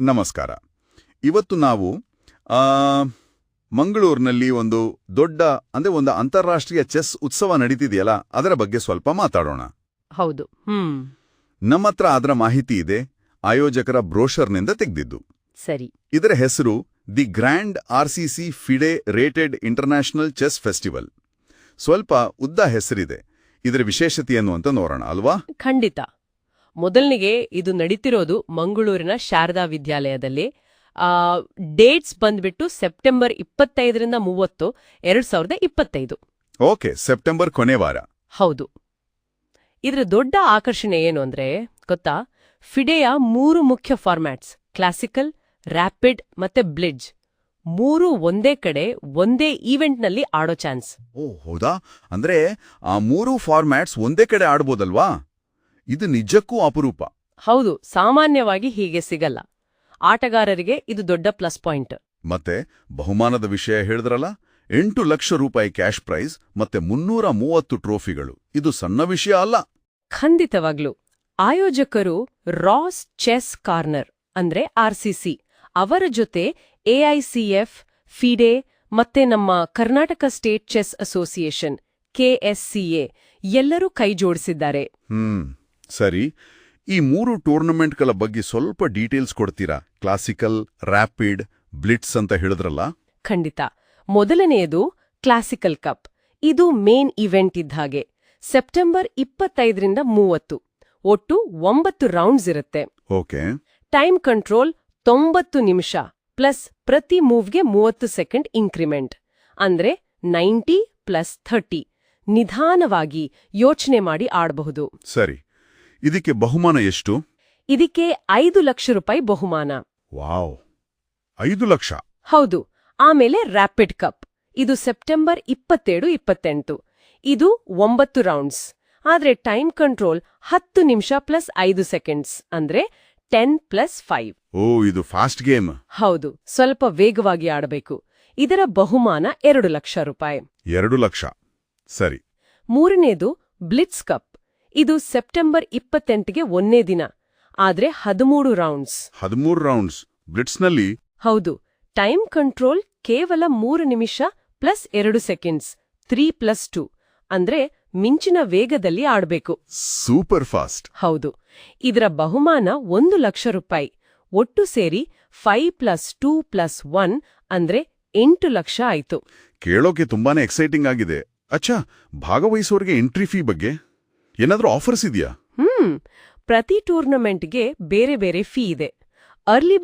ನಮಸ್ಕಾರ. ಇವತ್ತು ನಾವು ಆ, ಮಂಗಳೂರಿನಲ್ಲಿ ಒಂದು ದೊಡ್ಡ ಅಂದ್ರೆ ಒಂದು ಅಂತಾರಾಷ್ಟ್ರೀಯ ಚೆಸ್ ಉತ್ಸವ ನಡೀತಿದೆಯಲ್ಲ ಅದರ ಬಗ್ಗೆ ಸ್ವಲ್ಪ ಮಾತಾಡೋಣ. ಹೌದು. ನಮ್ಮ ಹತ್ರ ಅದರ ಮಾಹಿತಿ ಇದೆ ಆಯೋಜಕರ ಬ್ರೋಷರ್ನಿಂದ ತೆಗೆದಿದ್ದು. ಸರಿ. ಇದರ ಹೆಸರು the grand C FIDE rated international chess festival. ಸ್ವಲ್ಪ ಉದ್ದ ಹೆಸರಿದೆ. ಇದರ ವಿಶೇಷತೆಯನ್ನು ಅಂತ ನೋಡೋಣ ಅಲ್ವಾ? ಖಂಡಿತ. ಮೊದಲನಿಗೆ ಇದು ನಡೀತಿರೋದು ಮಂಗಳೂರಿನ ಶಾರದಾ ವಿದ್ಯಾಲಯದಲ್ಲಿ. ಆ, ಡೇಟ್ಸ್ ಬಂದ್ಬಿಟ್ಟು ಸೆಪ್ಟೆಂಬರ್ ಇಪ್ಪತ್ತೈದರಿಂದ ಮೂವತ್ತು ಎರಡ್ ಸಾವಿರದ ಇಪ್ಪತ್ತೈದು. ಓಕೆ ಸೆಪ್ಟೆಂಬರ್ ಕೊನೆ ವಾರ. ಹೌದು. ಇದರ ದೊಡ್ಡ ಆಕರ್ಷಣೆ ಏನು ಅಂದ್ರೆ ಗೊತ್ತಾ? ಫಿಡೆಯ ಮೂರು ಮುಖ್ಯ ಫಾರ್ಮ್ಯಾಟ್ಸ್ ಕ್ಲಾಸಿಕಲ್ ರ್ಯಾಪಿಡ್ ಮತ್ತೆ ಬ್ಲಿಡ್ಜ್ ಮೂರು ಒಂದೇ ಕಡೆ ಒಂದೇ ಈವೆಂಟ್ನಲ್ಲಿ ಆಡೋ ಚಾನ್ಸ್ ಓ ಹೌದಾ? ಅಂದ್ರೆ ಆ ಮೂರು ಫಾರ್ಮ್ಯಾಟ್ಸ್ ಒಂದೇ ಕಡೆ ಆಡ್ಬೋದಲ್ವಾ? ಇದು ನಿಜಕ್ಕೂ ಅಪರೂಪ. ಹೌದು ಸಾಮಾನ್ಯವಾಗಿ ಹೀಗೆ ಸಿಗಲ್ಲ. ಆಟಗಾರರಿಗೆ ಇದು ದೊಡ್ಡ ಪ್ಲಸ್ ಪಾಯಿಂಟ್. ಮತ್ತೆ ಬಹುಮಾನದ ವಿಷಯ ಹೇಳಿದ್ರಲ್ಲ? ಎಂಟು ಲಕ್ಷ ರೂಪಾಯಿ ಕ್ಯಾಶ್ ಪ್ರೈಸ್ ಮತ್ತೆ ಮುನ್ನೂರ ಮೂವತ್ತು ಟ್ರೋಫಿಗಳು. ಇದು ಸಣ್ಣ ವಿಷಯ ಅಲ್ಲ. ಖಂಡಿತವಾಗ್ಲು. ಆಯೋಜಕರು ರಾಸ್ ಚೆಸ್ ಕಾರ್ನರ್ ಅಂದ್ರೆ ಆರ್ಸಿಸಿ ಅವರ ಜೊತೆ ಎಐಸಿಎಫ್ ಫಿಡೆ ಮತ್ತೆ ನಮ್ಮ Karnataka state chess association KSCA ಎಲ್ಲರೂ ಕೈ ಜೋಡಿಸಿದ್ದಾರೆ ಹ್ಮ್. ಸರಿ ಈ ಮೂರು ಟೂರ್ನಮೆಂಟ್ಗಳ ಬಗ್ಗೆ ಸ್ವಲ್ಪ ಡೀಟೇಲ್ಸ್ ಕೊಡ್ತೀರಾ? ಕ್ಲಾಸಿಕಲ್ ರ್ಯಾಪಿಡ್ ಬ್ಲಿಟ್ಸ್ ಅಂತ ಹೇಳಿದ್ರಲ್ಲ? ಖಂಡಿತ. ಮೊದಲನೆಯದು ಕ್ಲಾಸಿಕಲ್ ಕಪ್. ಇದು ಮೇನ್ ಇವೆಂಟ್ ಇದ್ದ ಹಾಗೆ. ಸೆಪ್ಟೆಂಬರ್ ಇಪ್ಪತ್ತೈದರಿಂದ ಮೂವತ್ತು. ಒಟ್ಟು ಒಂಬತ್ತು ರೌಂಡ್ಸ್ ಇರುತ್ತೆ. ಓಕೆ. ಟೈಮ್ ಕಂಟ್ರೋಲ್ ತೊಂಬತ್ತು ನಿಮಿಷ ಪ್ಲಸ್ ಪ್ರತಿ ಮೂವ್ಗೆ ಮೂವತ್ತು ಸೆಕೆಂಡ್ ಇನ್ಕ್ರಿಮೆಂಟ್. ಅಂದ್ರೆ ನೈಂಟಿ ಪ್ಲಸ್ ಥರ್ಟಿ. ನಿಧಾನವಾಗಿ ಯೋಚನೆ ಮಾಡಿ ಆಡಬಹುದು. ಸರಿ. ಇದಕ್ಕೆ ಬಹುಮಾನ ಎಷ್ಟು? ಇದಕ್ಕೆ ಐದು ಲಕ್ಷ ರೂಪಾಯಿ ಬಹುಮಾನ. ವಾವ್. ಐದು ಲಕ್ಷ. ಹೌದು. ಆಮೇಲೆ ರ್ಯಾಪಿಡ್ ಕಪ್ ಇದು ಸೆಪ್ಟೆಂಬರ್ ಇಪ್ಪತ್ತೇಳು ಇಪ್ಪತ್ತೆಂಟು. ಇದು ಒಂಬತ್ತು ರೌಂಡ್ಸ್ ಆದ್ರೆ ಟೈಮ್ ಕಂಟ್ರೋಲ್ ಹತ್ತು ನಿಮಿಷ ಪ್ಲಸ್ ಐದು ಸೆಕೆಂಡ್ಸ್ ಅಂದ್ರೆ ಟೆನ್ ಪ್ಲಸ್ ಫೈವ್ ಓ ಇದು ಫಾಸ್ಟ್ ಗೇಮ್ ಹೌದು. ಸ್ವಲ್ಪ ವೇಗವಾಗಿ ಆಡಬೇಕು. ಇದರ ಬಹುಮಾನ ಎರಡು ಲಕ್ಷ ರೂಪಾಯಿ. ಎರಡು ಲಕ್ಷ. ಸರಿ. ಮೂರನೇದು ಬ್ಲಿಟ್ಸ್ ಕಪ್ ಇದು ಸೆಪ್ಟೆಂಬರ್ ಇಪ್ಪತ್ತೆಂಟಿಗೆ ಒಂದೇ ದಿನ ಆದ್ರೆ ಹದಿಮೂರು ರೌಂಡ್ಸ್ ಹದಿಮೂರು ರೌಂಡ್ಸ್ ಬ್ಲಿಟ್ಸ್ನಲ್ಲಿ ಹೌದು ಟೈಮ್ ಕಂಟ್ರೋಲ್ ಕೇವಲ ಮೂರು ನಿಮಿಷ ಪ್ಲಸ್ ಎರಡು ಸೆಕೆಂಡ್ಸ್ ತ್ರೀ ಪ್ಲಸ್ ಟು ಅಂದ್ರೆ ಮಿಂಚಿನ ವೇಗದಲ್ಲಿ ಆಡಬೇಕು. ಸೂಪರ್ ಫಾಸ್ಟ್ ಹೌದು ಇದರ ಬಹುಮಾನ ಒಂದು ಲಕ್ಷ ರೂಪಾಯಿ ಒಟ್ಟು ಸೇರಿ five plus two plus one ಅಂದ್ರೆ ಎಂಟು ಲಕ್ಷ ಆಯ್ತು. ಕೇಳೋಕೆ ತುಂಬಾನೇ ಎಕ್ಸೈಟಿಂಗ್ ಆಗಿದೆ. ಅಚ್ಚಾ ಭಾಗವಹಿಸೋರಿಗೆ ಎಂಟ್ರಿ ಫೀ ಬಗ್ಗೆ? ಏನಾದ್ರೂ ಆಫರ್ಸ್ ಇದೆಯಾ? ಹ್ಮ್. ಪ್ರತಿ ಟೂರ್ನಮೆಂಟ್ಗೆ ಬೇರೆ ಬೇರೆ ಫೀ ಇದೆ. ಅರ್ಲಿ